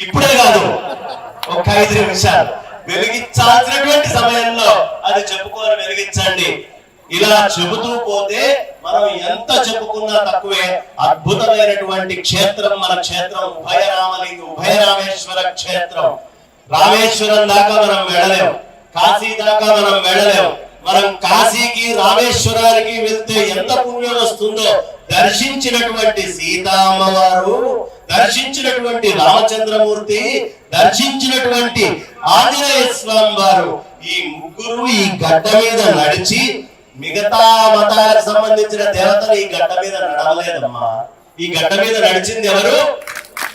ఇప్పుడే కాదు. ఒక ఐదు నిమిషాలు. వెలిగించాల్సినటువంటి సమయంలో అది చెప్పుకొని వెలిగించండి. ఇలా చెబుతూ పోతే మనం ఎంత చెప్పుకున్నా తక్కువే. అద్భుతమైనటువంటి క్షేత్రం మన క్షేత్రం. ఉభయ రామలింగ ఉభయ రామేశ్వర క్షేత్రం. రామేశ్వరం దాకా మనం వెళ్ళలేం. కాశీ దాకా మనం వెళ్ళలేం. మనం కాశీకి రామేశ్వరానికి వెళ్తే ఎంత పుణ్యం వస్తుందో దర్శించినటువంటి సీతామ్మవారు దర్శించినటువంటి రామచంద్రమూర్తి దర్శించినటువంటి ఆంజనేయ స్వామి వారు ఈ ముగ్గురు ఈ గడ్డ మీద నడిచి మిగతా మతాలకు సంబంధించిన దేవతలు ఈ గడ్డ మీద నడవలేదమ్మా. ఈ గడ్డ మీద నడిచింది ఎవరు?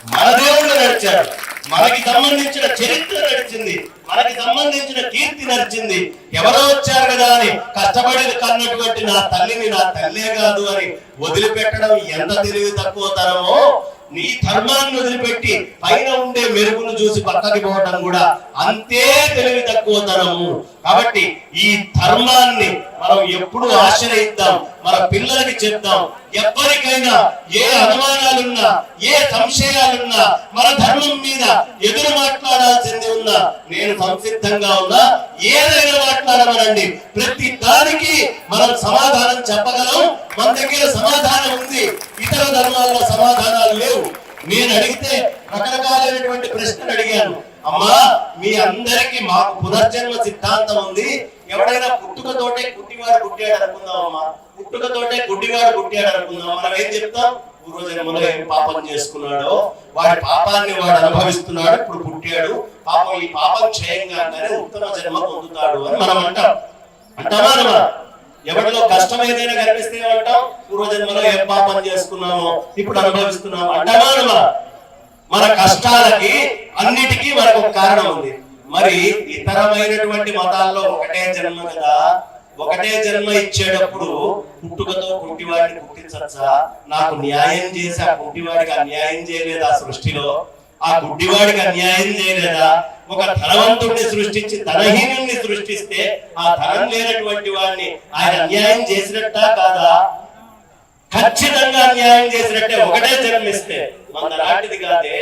మన దేవుడు నడిచాడు. మనకి సంబంధించిన చరిత్ర నడిచింది. మనకి సంబంధించిన కీర్తి నడిచింది. ఎవరో వచ్చారు కదా అని కష్టపడి కన్నటువంటి నా తల్లిని నా తల్లే కాదు అని వదిలిపెట్టడం ఎంత తెలివి తక్కువ తరమో నీ ధర్మాన్ని వదిలిపెట్టి పైన ఉండే మెరుగును చూసి పక్కకి పోవడం కూడా అంతే తెలివి తక్కువ తరము. కాబట్టి ఈ ధర్మాన్ని మనం ఎప్పుడు ఆశ్రయిద్దాం మన పిల్లలకి చెప్తాం. ఎవరికైనా ఏ అనుమానాలున్నా ఏ సంశయాలున్నా మన ధర్మం మీద ఎదురు మాట్లాడాల్సింది ఉన్నా నేను సంసిద్ధంగా ఉన్నా ఏదైనా మాట్లాడమనండి. ప్రతి దానికి మనం సమాధానం చెప్పగలం మన దగ్గర సమాధానం ఉంది ఇతర ధర్మాల్లో సమాధానాలు లేవు. నేను అడిగితే రకరకాలైనటువంటి ప్రశ్నలు అడిగాను. అమ్మా మీ అందరికి మాకు పునర్జన్మ సిద్ధాంతం ఉంది. ఎవడైనా పుట్టుకతోటే గుడ్డివాడు పుట్టాడు అనుకుందాం అమ్మా. పుట్టుకతోటే గుడ్డివాడు పుట్టాడు అనుకుందాం. మనం ఏం చెప్తాం? పూర్వజన్మలో ఏం పాపం చేసుకున్నాడో వాడి పాపాన్ని వాడు అనుభవిస్తున్నాడు ఇప్పుడు పుట్టాడు. పాపం ఈ పాపం క్షయంగానే ఉత్తమ జన్మ పొందుతాడు అని మనం అంటాం. అంటామా? ఎవరిలో కష్టం ఏదైనా కనిపిస్తే ఏమంటాం పూర్వజన్మలో ఏం పాపం చేసుకున్నామో ఇప్పుడు అనుభవిస్తున్నాము. అంటామా? మన కష్టాలకి అన్నిటికీ మనకు ఒక కారణం ఉంది. మరి ఇతరమైనటువంటి మతాల్లో ఒకటే జన్మ కదా? ఒకటే జన్మ ఇచ్చేటప్పుడు పుట్టుకతో కుంటివాడిని పుట్టించచ్చా నాకు న్యాయం చేసి ఆ కుంటివాడికి అన్యాయం చేయలేదా సృష్టిలో? ఆ గుడ్డివాడికి అన్యాయం చేయలేదా? ఒక ధనవంతుడిని సృష్టించి ధనహీనుడిని సృష్టిస్తే ఆ ధనం లేనటువంటి వాడిని ఆయన అన్యాయం చేసినట్టా కాదా? ఖచ్చితంగా న్యాయం చేసినట్టే ఒకటే జన్మిస్తే మన నాటిది కాదే.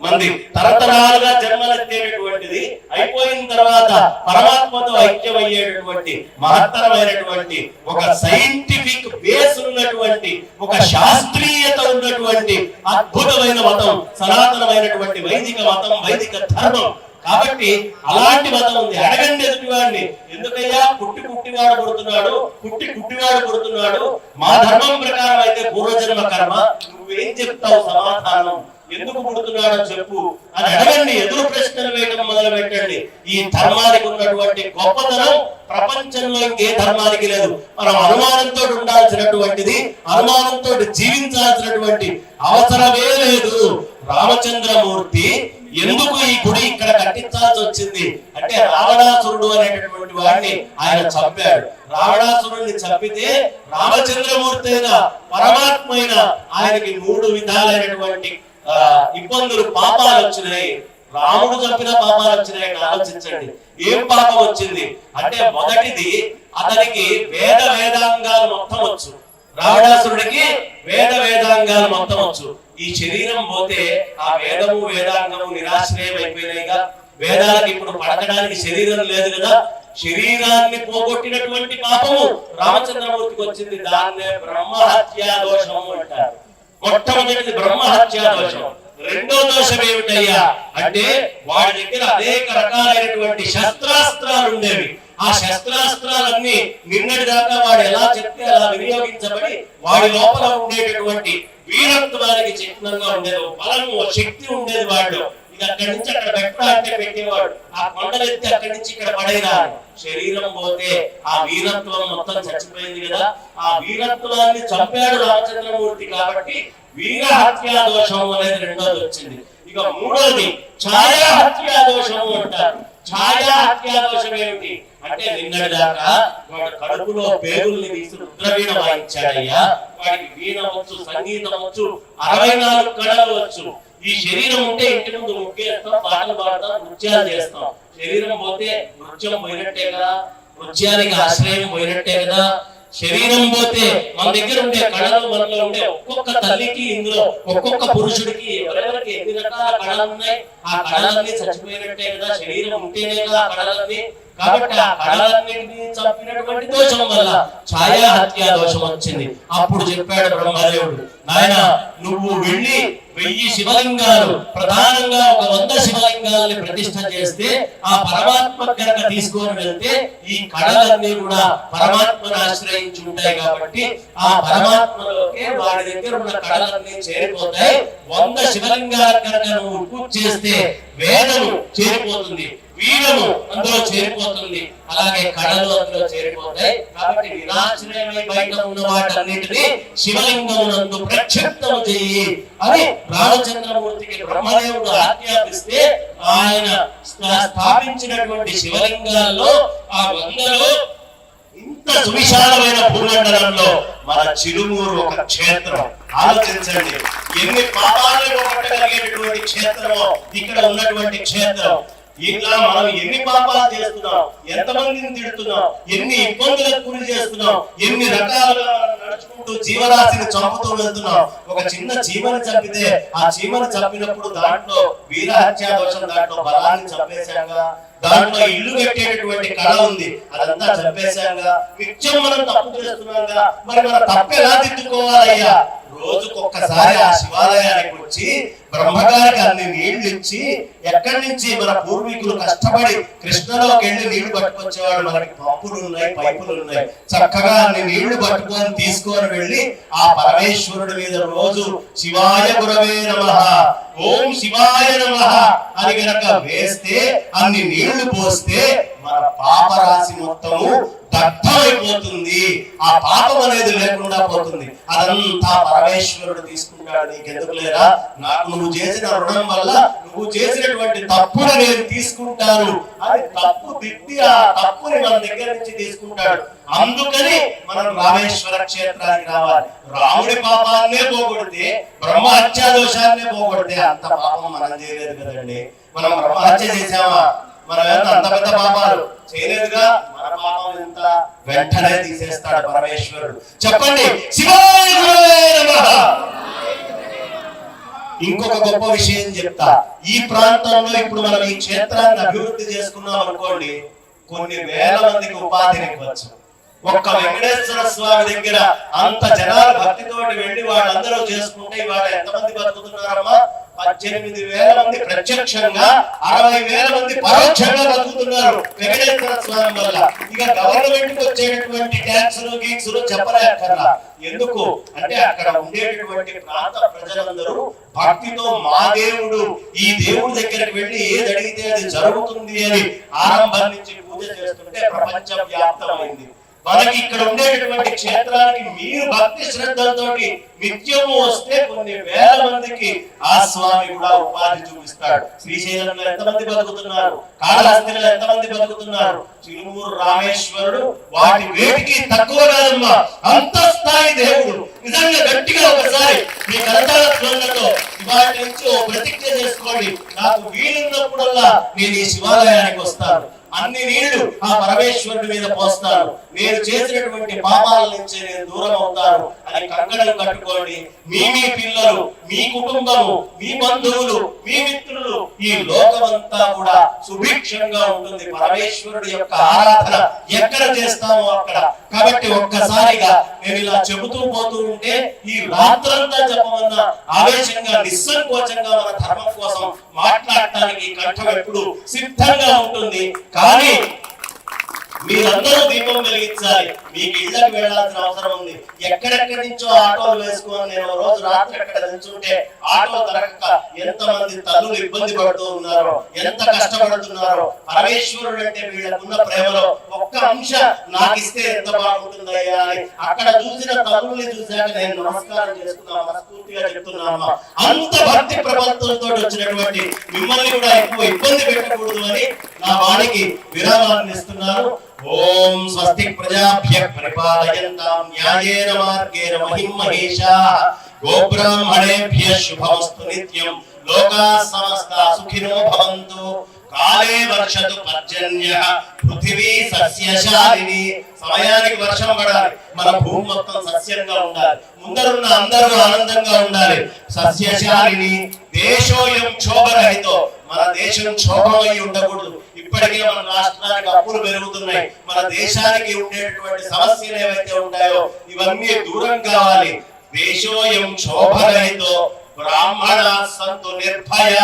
మంది తరతరాలుగా జన్మలెత్తేటటువంటిది అయిపోయిన తర్వాత పరమాత్మతో ఐక్యమయ్యేటటువంటి మహత్తరమైనటువంటి ఒక సైంటిఫిక్ బేస్ ఉన్నటువంటి ఒక శాస్త్రీయత ఉన్నటువంటి అద్భుతమైన మతం సనాతనమైనటువంటి వైదిక మతం వైదిక ధర్మం కాబట్టి అలాంటి మతం ఉంది. అడగండి ఎదుటివాడిని. ఎందుకయ్యా? పుట్టి పుట్టివాడు కొడుతున్నాడు పుట్టి పుట్టివాడు కొడుతున్నాడు మా ధర్మం ప్రకారం అయితే పూర్వజన్మ కర్మ. నువ్వేం చెప్తావు సమాధానం? ఎందుకు పుడుతున్నాడో చెప్పు. అని అడగండి. ఎదురు ప్రశ్నలు వేయడం మొదలు పెట్టండి ఈ ధర్మానికి ఉన్నటువంటి గొప్పతనం ప్రపంచంలో ఇంకే ధర్మానికి లేదు. మనం అనుమానంతో ఉండాల్సినటువంటిది అనుమానంతో జీవించాల్సినటువంటి అవసరమే లేదు. రామచంద్రమూర్తి ఎందుకు ఈ గుడి కట్టించాల్సి వచ్చింది అంటే రావణాసురుడు అనేటటువంటి వాడిని ఆయన చంపాడు. రావణాసురుడిని చంపితే రామచంద్రమూర్తి అయిన పరమాత్మ అయిన ఆయనకి మూడు విధాలైనటువంటి ఆ, ఇబ్బందులు పాపాలు వచ్చినాయి రాముడు చంపిన పాపాలు వచ్చినాయని ఆలోచించండి. ఏం పాపం వచ్చింది అంటే మొదటిది అతనికి వేద వేదాంగాలు మొత్తం వచ్చు. రావణాసురుడికి వేద వేదాంగాలు మొత్తం వచ్చు. ఈ శరీరం పోతే ఆ వేదము వేదాంగము నిరాశ్రయం అయిపోయినాయిగా వేదాలకు ఇప్పుడు పడకడానికి శరీరం లేదు కదా శరీరాన్ని పోగొట్టినటువంటి పాపము రామచంద్రమూర్తికి వచ్చింది. దాన్నే బ్రహ్మహత్యా దోషము అంటారు. మొట్టమొదటిది బ్రహ్మహత్యా దోషం. రెండో దోషం ఏమిటయ్యా? అంటే వాడి దగ్గర అనేక రకాలైనటువంటి శస్త్రాస్త్రాలు ఉండేవి. ఆ శస్త్రాస్త్రాలన్నీ నిన్నటి దాకా వాడు ఎలా చెప్తే అలా వినియోగించబడి వాడి లోపల ఉండేటటువంటి వీరత్వానికి చిహ్నంగా ఉండేది. బలము శక్తి ఉండేది వాడిలో. అక్కడి నుంచి అక్కడ పెట్టా పెట్టేవాడు. ఆ కొండలు ఎత్తి అక్కడి నుంచి ఇక్కడ పడేదా శరీరం పోతే ఆ వీరత్వం మొత్తం చచ్చిపోయింది కదా. ఆ వీరత్వాన్ని చంపాడు రామచంద్రమూర్తి కాబట్టి వీర హత్యా దోషం అనేది రెండోది వచ్చింది. ఇక మూడోది ఛాయా హత్యా దోషము అంటారు. ఛాయా హత్యా దోషం ఏమిటి? అంటే నిన్నటి దాకా వాడు కడుపులో పేగుల్ని తీసి రుద్రవీణ వాయించాడయ్యా. వాడికి వీణ వచ్చు సంగీతం వచ్చు అరవై నాలుగు కళలు వచ్చు. ఈ శరీరం ఉంటే ఇంటి ముందు ముగ్గేస్తాం పాటలు పాడతాం నృత్యాలు చేస్తాం. శరీరం పోతే నృత్యం పోయినట్టే కదా నృత్యానికి ఆశ్రయం పోయినట్టే కదా. శరీరం పోతే మన దగ్గర ఉండే కళలు మనలో ఉండే ఒక్కొక్క తల్లికి ఇందులో ఒక్కొక్క పురుషుడికి ఎవరెవరికి ఎన్ని రకాల కళలు ఉన్నాయి ఆ కళలన్నీ చచ్చిపోయినట్టే కదా శరీరం ఉంటేనే కదా ఆ కళలన్నీ. కాబట్టి ఆ కళలన్నింటినీ చంపినటువంటి దోషం వల్ల ఛాయా హత్య దోషం వచ్చింది. అప్పుడు చెప్పాడు బ్రహ్మదేవుడు నాయన నువ్వు వెళ్ళి వెయ్యి శివలింగాలు ప్రధానంగా ఒక వంద శివలింగాలని ప్రతిష్ఠ చేస్తే ఆ పరమాత్మ కనుక తీసుకొని వెళ్తే ఈ కళలన్నీ కూడా పరమాత్మను ఆశ్రయించి ఉంటాయి కాబట్టి ఆ పరమాత్మలోకే వాడి దగ్గర ఉన్న కళలన్నీ చేరిపోతాయి. వంద శివలింగాలు కనుక నువ్వు పూజ చేస్తే వేదము చేరిపోతుంది. వీరము అందులో చేరిపోతుంది. అలాగే కళలు అందులో చేరిపోతాయి. కాబట్టి వినాశనమై బయట ఉన్న వాటన్నిటిని శివలింగమునందు ప్రక్షిప్తం చెయ్యి అని రామచంద్రమూర్తికి బ్రహ్మదేవుడు ఆజ్ఞాపిస్తే ఆయన స్థాపించినటువంటి శివలింగాల్లో ఆ వందలో ఇంత సువిశాలమైన భూమండలంలో మన చిరుమూరు ఒక క్షేత్రం. ఆలోచించండి. ఎన్ని పాపాలను పోగొట్టగలిగేటటువంటి క్షేత్రమో ఇక్కడ ఉన్నటువంటి క్షేత్రం. ఇట్లా మనం ఎన్ని పాపాలు చేస్తున్నాం? ఎంతమందిని తిడుతున్నాం? ఎన్ని ఇబ్బందులకు గురి చేస్తున్నాం? ఎన్ని రకాలుగా నడుచుకుంటూ జీవరాశిని చంపుతూ వెళ్తున్నాం? ఒక చిన్న చీమని చంపితే ఆ చీమని చంపినప్పుడు దాంట్లో వీరహత్యా దోషం దాంట్లో బలాన్ని చంపేశాం కదా. దాంట్లో ఇల్లు కట్టేటటువంటి కళ ఉంది. అదంతా చంపేశాంగా నిత్యం మనం తప్పు చేస్తున్నాంగా మరి మన తప్పు ఎలా దిద్దుకోవాలయ్యా? రోజుకొక్కసారి ఆ శివాలయానికి వచ్చి బ్రహ్మగారికి అన్ని నీళ్ళు ఇచ్చి ఎక్కడి నుంచి మన పూర్వీకులు కష్టపడి కృష్ణలోకి వెళ్ళి నీళ్ళు పట్టుకొచ్చేవాడు మనకి పంపులు ఉన్నాయి పైపులు ఉన్నాయి. చక్కగా అన్ని నీళ్ళు పట్టుకొని తీసుకొని వెళ్ళి ఆ పరమేశ్వరుడి మీద రోజు శివాయ గురవే నమ. ఓం శివాయ నమః అని గనక వేస్తే అన్ని నీళ్ళు పోస్తే మన పాపరాశి మొత్తము దగ్ధమైపోతుంది ఆ పాపం అనేది లేకుండా పోతుంది. అదంతా పరమేశ్వరుడు తీసుకుంటాడు. నీకెందుకు లేదా నాకు నువ్వు చేసిన రుణం వల్ల నువ్వు చేసినటువంటి తప్పును నేను తీసుకుంటాను. అది తప్పు తిట్టి ఆ తప్పుని మన దగ్గర నుంచి తీసుకుంటాడు. అందుకని మనం రామేశ్వర క్షేత్రానికి రావాలి. రాముడి పాపాన్నే పోగొడితే బ్రహ్మహత్యా దోషాన్నే పోగొడితే అంత పాపం మనం చేయలేదు కదండి. మనం బ్రహ్మహత్య చేసామా మనం ఎంత అంత పెద్ద పాపాలు. చేయలేదుగా. మన పాపం ఎంత వెంటనే తీసేస్తాడు పరమేశ్వరుడు. చెప్పండి. శివాయ ఇంకొక గొప్ప విషయం చెప్తా. ఈ ప్రాంతంలో ఇప్పుడు మనం ఈ క్షేత్రాన్ని అభివృద్ధి చేసుకున్నాం అనుకోండి కొన్ని వేల మందికి ఉపాధిని ఇవ్వచ్చు. ఒక్క వెంకటేశ్వర స్వామి దగ్గర అంత జనాలు భక్తితోటి వెళ్ళి వాళ్ళందరూ చేసుకుంటే ఇవాళ ఎంతమంది బతుకుతున్నారమ్మా? పద్దెనిమిది వేల మంది ప్రత్యక్షంగా అరవై వేల మంది పరోక్షంగా బతుకుతున్నారు వెంకటేశ్వర స్వామి వల్ల. ఇక గవర్నమెంట్కు వచ్చేటటువంటి ట్యాక్స్ గీక్స్ చెప్పలేకర్లా ఎందుకు? అంటే అక్కడ ఉండేటటువంటి ప్రాంత ప్రజలందరూ భక్తితో మా దేవుడు ఈ దేవుడి దగ్గరికి వెళ్ళి ఏది అడిగితే అది జరుగుతుంది అని ఆరంభం నుంచి పూజ చేస్తుంటే ప్రపంచ వ్యాప్తమైంది మనకి ఇక్కడ ఉండేటటువంటి క్షేత్రానికి మీరు భక్తి శ్రద్ధలతో నిత్యము వస్తే కొన్ని వేల మందికి ఆ స్వామి కూడా ఉపాధి చూపిస్తాడు. శ్రీశైలంలో ఎంతమంది బతుకుతున్నారు? కాళహస్తిలో ఎంతమంది బతుకుతున్నారు? చిరుమూరు రామేశ్వరుడు వాటి వేటికి తక్కువ కాదమ్మా అంత స్థాయి దేవుడు. నిజంగా గట్టిగా ఒకసారి మీ కరతాల ధ్వనులతో ఇవాటి నుంచి ప్రతిజ్ఞ చేసుకోండి. నాకు వీలున్నప్పుడల్లా నేను ఈ శివాలయానికి వస్తాను. అన్ని నీళ్ళు ఆ పరమేశ్వరుడి మీద పోస్తాను నేను చేసినటువంటి పాపాల నుంచి నేను దూరం అవుతాను. అని కంకణం కట్టుకోండి. మీ మీ పిల్లలు మీ కుటుంబము మీ బంధువులు మీ మిత్రులు ఈ లోకమంతా కూడా సుభిక్షంగా ఉంటుంది. పరమేశ్వరుడి యొక్క ఆరాధన ఎక్కడ చేస్తామో అక్కడ. కాబట్టి ఒక్కసారిగా నేను ఇలా చెబుతూ పోతూ ఉంటే ఈ రాత్రంతా చెప్పమన్న ఆవేశంగా నిస్సంకోచంగా మన ధర్మం కోసం మాట్లాడటానికి కంఠం ఎప్పుడు సిద్ధంగా ఉంటుంది. కానీ మీరందరూ దీపం వెలిగించాలి. మీకు ఇళ్ళకి వెళ్ళాల్సిన అవసరం ఉంది. ఎక్కడెక్కడి నుంచో ఆటోలు వేసుకొని నేను రోజు రాత్రి అక్కడ నిల్చుంటే ఆటో దొరకక ఎంత మంది తల్లులు ఇబ్బంది పడుతూ ఉన్నారో ఎంత కష్టపడుతున్నారో పరమేశ్వరుడు అంటే వీళ్ళకున్న ప్రేమలో ఒక్క అంశ నాకు ఇస్తే ఎంత బాగుంటుందయ్యా అని అక్కడ చూసిన తల్లుల్ని చూశాక నేను నమస్కారం చేస్తున్నాను మనస్ఫూర్తిగా చెప్తున్నాను అంత భక్తి ప్రబంధంతో వచ్చినటువంటి మిమ్మల్ని కూడా ఎక్కువ ఇబ్బంది పెట్టకూడదు అని నా వాడికి విరామాన్ని ఇస్తున్నాను. ఓం స్వస్తి ప్రజాభ్య పరిపాలయంతాం న్యాయేన మార్గేణ మహిం మహేషా గోబ్రాహ్మణేభ్య శుభమస్తు నిత్యం. లోకా సమస్త సుఖినో భవంతు. కాలే వర్షతు పర్జన్య. పృథివీ సస్యశాలిని సమయానికి వర్షం పడాలి. మన భూమి మొత్తం సస్యంగా ఉండాలి. ముందరున్న అందరూ ఆనందంగా ఉండాలి. సస్యశాలిని దేశోయం క్షోభరహితో. మన దేశం క్షోభమై ఉండకూడదు. ఇప్పటికే మన రాష్ట్రానికి అప్పులు పెరుగుతున్నాయి. మన దేశానికి ఉండేటువంటి సమస్యలు ఏవైతే ఉంటాయో ఇవన్నీ దూరం కావాలి. దేశోయం క్షోభరహితో బ్రాహ్మణ సంతు నిర్భయ.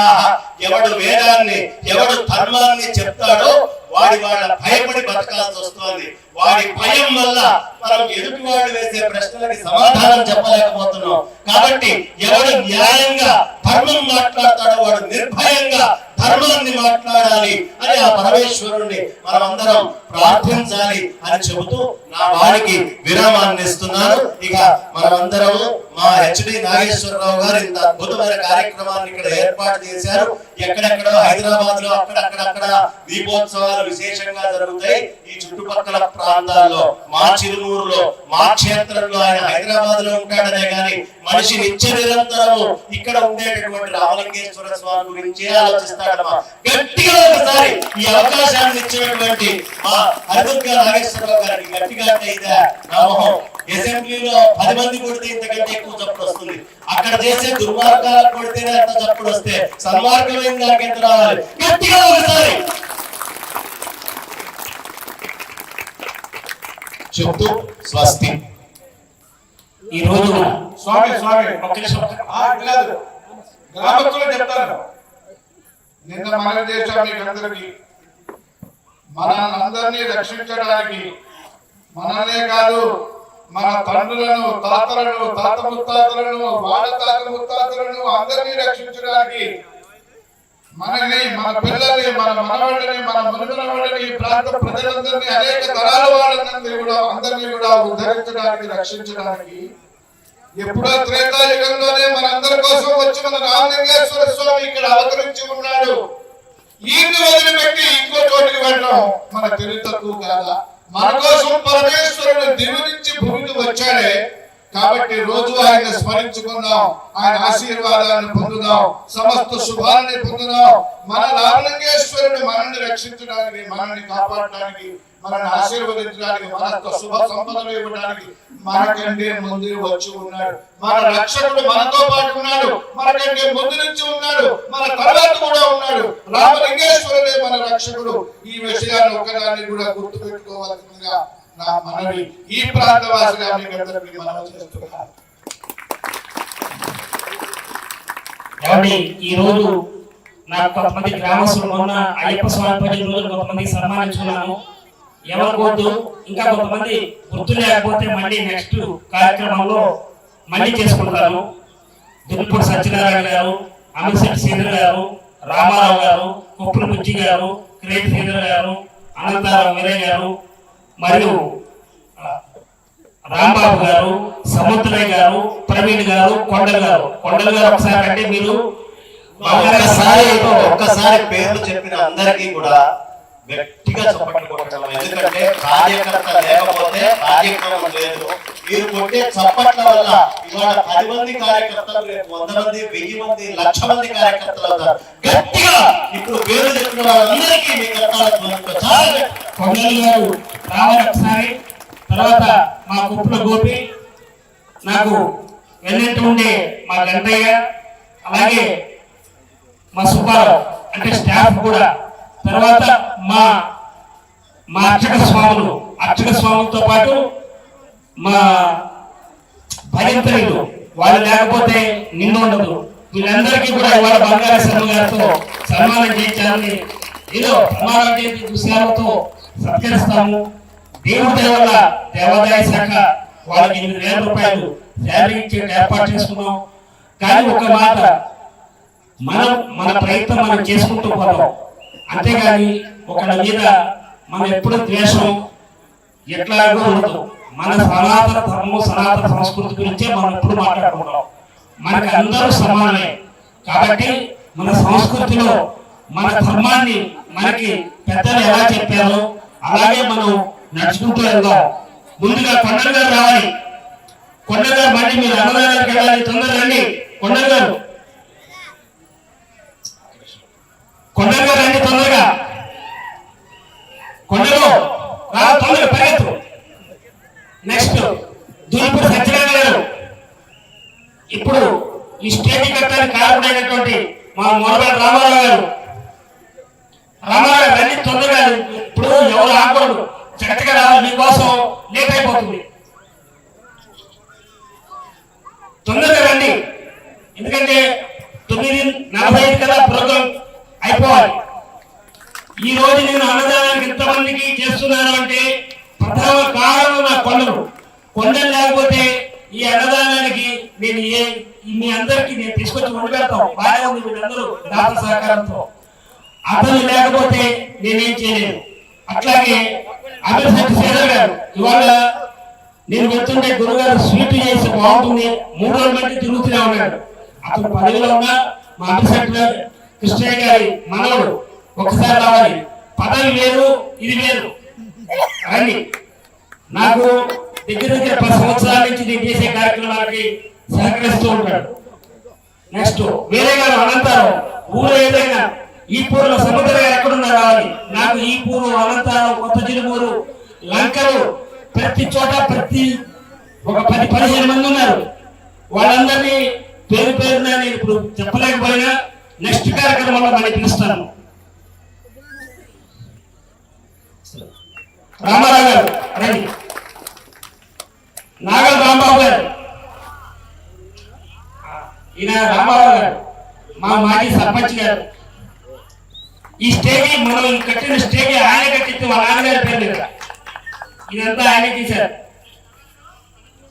ఎవడు వేదాన్ని ఎవడు ధర్మాన్ని చెప్తాడో వాడి వాళ్ళ భయపడి బతకాల్సి వస్తుంది. వారి భయం వల్ల మనం ఎదుటి వాడు వేసే ప్రశ్నలకి సమాధానం చెప్పలేకపోతున్నాం. కాబట్టి ఎవడు న్యాయంగా ధర్మం మాట్లాడతాడో వాడు నిర్భయంగా ధర్మాన్ని మాట్లాడాలి అని ఆ పరమేశ్వరుణ్ణి మనమందరం ప్రార్థించాలి అని చెబుతూ నా వాడికి విరామాన్ని ఇస్తున్నాను. ఇక మనమందరం మా హెచ్డి నాగేశ్వరరావు గారు ఇంత అద్భుతమైన కార్యక్రమాన్ని ఇక్కడ ఏర్పాటు చేశారు. ఎక్కడెక్కడ హైదరాబాద్లో అక్కడక్కడక్కడ దీపోత్సవాలు విశేషంగా జరుగుతాయి. ఈ చుట్టుపక్కల ప్రాంతాల్లో మా చిరునూరులో మా క్షేత్రంలో ఆయన హైదరాబాద్లో ఉంటాడనే గాని మనిషి నిత్య నిరంతరము ఇక్కడ ఉండేటటువంటి రామలింగేశ్వర స్వామి గురించి ఆలోచిస్తాడమ్మా. గట్టిగా ఒకసారి ఈ అవకాశాన్ని ఇచ్చినటువంటి మా హరిదుర్గ నాగేశ్వరరావు గారికి గట్టిగా అయితే నామోహం అసెంబ్లీలో పది మంది కొడితే ఇంతకంటే ఎక్కువ చప్పుడు వస్తుంది. అక్కడ చేసే దుర్మార్గాలకు కొడితేనే అంత చప్పుడు వస్తే సన్మార్గమైన దానికి ఎంత రావాలి? గట్టిగా ఒకసారి చెప్తూ స్వస్తి. ఈ రోజు స్వామి స్వామి గ్రామస్తులు చెప్తారు. నిన్న మన దేశం మీకందరికి. మనందరినీ రక్షించడానికి మననే కాదు మన తండ్రులను తాతలను తాత ముత్తాతలను వాళ్ళ తాత ముత్తాతలను అందరినీ రక్షించడానికి మనని మన పిల్లల్ని మన మనవాళ్ళని మన మనుమనవాళ్ళని ఈ ప్రాంత ప్రజలందరినీ అనేక తరాల వాళ్ళందరినీ కూడా అందరినీ కూడా ఉద్ధరించడానికి రక్షించడానికి ఎప్పుడో త్రేతాయుగంలోనే మనందరి కోసం వచ్చి మన రామలింగేశ్వర స్వామి ఇక్కడ అవతరించి ఉన్నాడు. ఈయన్ని వదిలిపెట్టి ఇంకో చోటికి వెళ్ళడం మన తెలివి తక్కువ కాదా మన కోసం పరమేశ్వరుడు దివి నుంచి భూమికి వచ్చాడే కాబట్టి రోజు ఆయన స్మరించుకుందాం. ఆయన ఆశీర్వాదాన్ని పొందుదాం. సమస్త శుభాలని పొందుదాం. మన రామలింగేశ్వరుడు మనల్ని రక్షించడానికి మనల్ని కాపాడడానికి మనల్ని ఆశీర్వదించడానికి మనకు శుభ సంపదలు ఇవ్వడానికి మనకంటే ముందు వచ్చి ఉన్నాడు. మన రక్షకుడు మనతో పాటు ఉన్నాడు. మనకంటే ముందు నుంచి ఉన్నాడు. మన తర్వాత కూడా ఉన్నాడు. రామలింగేశ్వరుడే మన రక్షకుడు. ఈ విషయాన్ని ఒక్కదాన్ని కూడా గుర్తు పెట్టుకోవాల్సిందిగా నా మనవి ఈ ప్రాంతవాసిగా మీకు మనవి చేస్తున్నాను ఈ రోజు నాకు కొంతమంది గ్రామస్తులు మొన్న అయ్యప్ప స్వామి పది రోజులు కొంతమంది సన్మానించుకున్నాను ఎవరికొద్దు ఇంకా కొంతమంది గుర్తు లేకపోతే మళ్ళీ నెక్స్ట్ కార్యక్రమంలో మళ్ళీ చేసుకుంటాను దుర్పూడి సత్యనారాయణ గారు అమితశెట్టి శ్రీధర్ గారు రామారావు గారు కుప్పల బుజ్జి గారు క్రేట్ శ్రీధర్ గారు అనంతరావు వీరయ్య గారు మరియు రాంబాబు గారు సముద్రయ్య గారు ప్రవీణ్ గారు కొండల గారు. కొండల గారు ఒకసారి అంటే మీరు. ఒక్కసారి ఒక్కసారి పేర్లు చెప్పిన అందరికీ కూడా గట్టిగా చప్పట్లు కొట్టడం ఎందుకంటే కార్యకర్త లేకపోతే కార్యక్రమం లేదు. మీరు కొట్టే చప్పట్ల వల్ల ఇవాళ పది మంది కార్యకర్తలు రేపు వంద మంది వెయ్యి మంది లక్ష మంది కార్యకర్తలు అవుతారు. గట్టిగా ఇప్పుడు పేరు చెప్పిన వాళ్ళందరికీ మీ కర్తాల ధ్వనితో చాలా గట్టి- గారు రావాలి ఒకసారి. తర్వాత మా కుప్పల గోపి నాకు వెళ్ళినట్టు ఉండే మా గంటయ్య అలాగే మా సుబ్బారావు అంటే స్టాఫ్ కూడా. తర్వాత మా మా అర్చక స్వాములు అర్చక స్వాములతో పాటు మా భయంతరులు వాళ్ళు లేకపోతే నిన్ను ఉండదు. వీళ్ళందరికీ కూడా ఇవాళ బంగారు శర్మ గారితో సన్మానం చేయించాలని ఏదో సన్మానం చేసి విషయాలతో సత్కరిస్తాము. దేవుడి వల్ల దేవాదాయ శాఖ వాళ్ళకి ఎనిమిది వేల రూపాయలు శాలరీ ఇచ్చే ఏర్పాటు చేసుకున్నాం. కానీ ఒక మాట మనం మన ప్రయత్నం మనం చేసుకుంటూ పోతాం. అంతేగాని ఒకళ్ళ మీద మనం ఎప్పుడు ద్వేషం ఎట్లాగో ఉండదు. మన సనాతన ధర్మం సనాతన సంస్కృతి గురించే మనం ఎప్పుడు మాట్లాడుకుంటాం. మనకి అందరూ సమానమే. కాబట్టి మన సంస్కృతిలో మన ధర్మాన్ని మనకి పెద్దలు ఎలా చెప్పారో అలాగే మనం నడుచుకుంటూ వెళ్దాం ముందుగా కొండల గారు రావాలి. కొండల గారు మళ్ళీ మీరు అన్నదానానికి వెళ్ళాలి. తొందరగా రండి. కొండల గారు కొండల గారు రండి తొందరగా కొండలు రా తొందరగా పరిగెత్తు నెక్స్ట్ గారు రామారావు గారు రండి తొందరగా ఇప్పుడు ఎవరు ఆగకూడదు చక్కగా రావాలి మీకోసం లేట్ అయిపోతుంది తొందరగా రండి ఎందుకంటే తొమ్మిది నలభై ఐదు కల్లా అయిపోవాలి. ఈ రోజు నేను అన్నదానానికి ఇంతమందికి చేస్తున్నాను అంటే ప్రధాన కారణం నా కొండలు. కొండలు లేకపోతే ఈ అన్నదానానికి నేను ఏ మీ అందరికి నేను తీసుకొచ్చి ఉండగలుగుతాం బాగా ఉంది మీరందరూ దాత సహకారంతో. అతను లేకపోతే నేనేం చేయలేను. అట్లాగే అమీర్శెట్టి శ్రీధర్ గారు ఇవాళ నేను వెళ్తుంటే గురుగారు స్వీట్ చేసి బాగుంటుంది. మూడు రోజుల మధ్య తిరుగుతూనే ఉన్నాడు. అతను పదవిలో ఉన్న మా అమీర్శెట్టి గారు కృష్ణయ్య గారి మనవడు. ఒకసారి రావాలి. పదవి వేరు ఇది వేరు. అని నాకు దగ్గర దగ్గర పది సంవత్సరాల నుంచి నేను చేసే కార్యక్రమాలకి సహకరిస్తూ ఉంటాడు. నెక్స్ట్ వేరే గారు అనంతరం ఊరు ఏదైనా ఈ పూర్లో సముద్ర గారు ఎక్కడున్నా రావాలి. నాకు ఈ పూర్వం అనంతరం కొత్త చిరుమూరు లంకలు ప్రతి చోట ప్రతి ఒక పది పదిహేను మంది ఉన్నారు. వాళ్ళందరినీ పేరు పేరున నేను ఇప్పుడు చెప్పలేకపోయినా నెక్స్ట్ కార్యక్రమంలో మనం పిలుస్తాను. రామారావు గారు రండి. నాగల్ రాంబాబు గారు. ఈయన రామారావు గారు మా మాజీ సర్పంచ్ గారు. ఈ స్టేజ్ మనం కట్టిన స్టేజ్ ఆయన కట్టించి వాళ్ళ నాన్నగారి పేరు కదా ఇదంతా ఆయన తీశారు.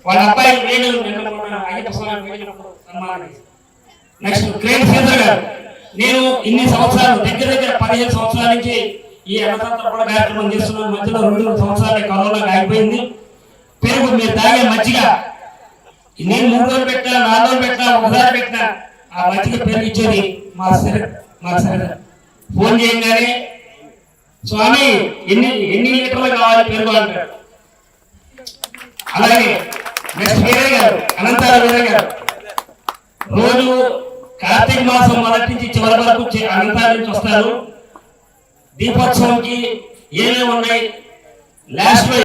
వాళ్ళ అబ్బాయి నేను నిన్న మొన్న అయ్యప్ప స్వామి వెళ్ళినప్పుడు నెక్స్ట్ క్రేన్ శ్రీధర్ గారు. నేను ఇన్ని సంవత్సరాలు దగ్గర దగ్గర పదిహేను సంవత్సరాల నుంచి ఈ అన్నదాత కూడా కార్యక్రమం చేస్తున్నాను మధ్యలో రెండు సంవత్సరాలు కరోనా ఆగిపోయింది. పెరుగు మీరు తాగే మజ్జిగ. నేను మూడు రోజులు పెట్టినా నాలుగు రోజులు పెట్టినా ఒకసారి పెట్టినా ఆ మజ్జిగ పెరుగు ఇచ్చేది మా సిర మా సిర. ఫోన్ చేయగానే స్వామి ఎన్ని ఎన్ని లీటర్లు కావాలి పెరుగు అంటారు? అలాగే నెక్స్ట్ వీరయ్య గారు అనంతరావు వీరయ్య గారు. రోజు కార్తీక మాసం మొదటి నుంచి చివరి వరకు చే- నుంచి వస్తారు. దీపోత్సవంకి ఏమేమి ఉన్నాయి? లాస్ట్లో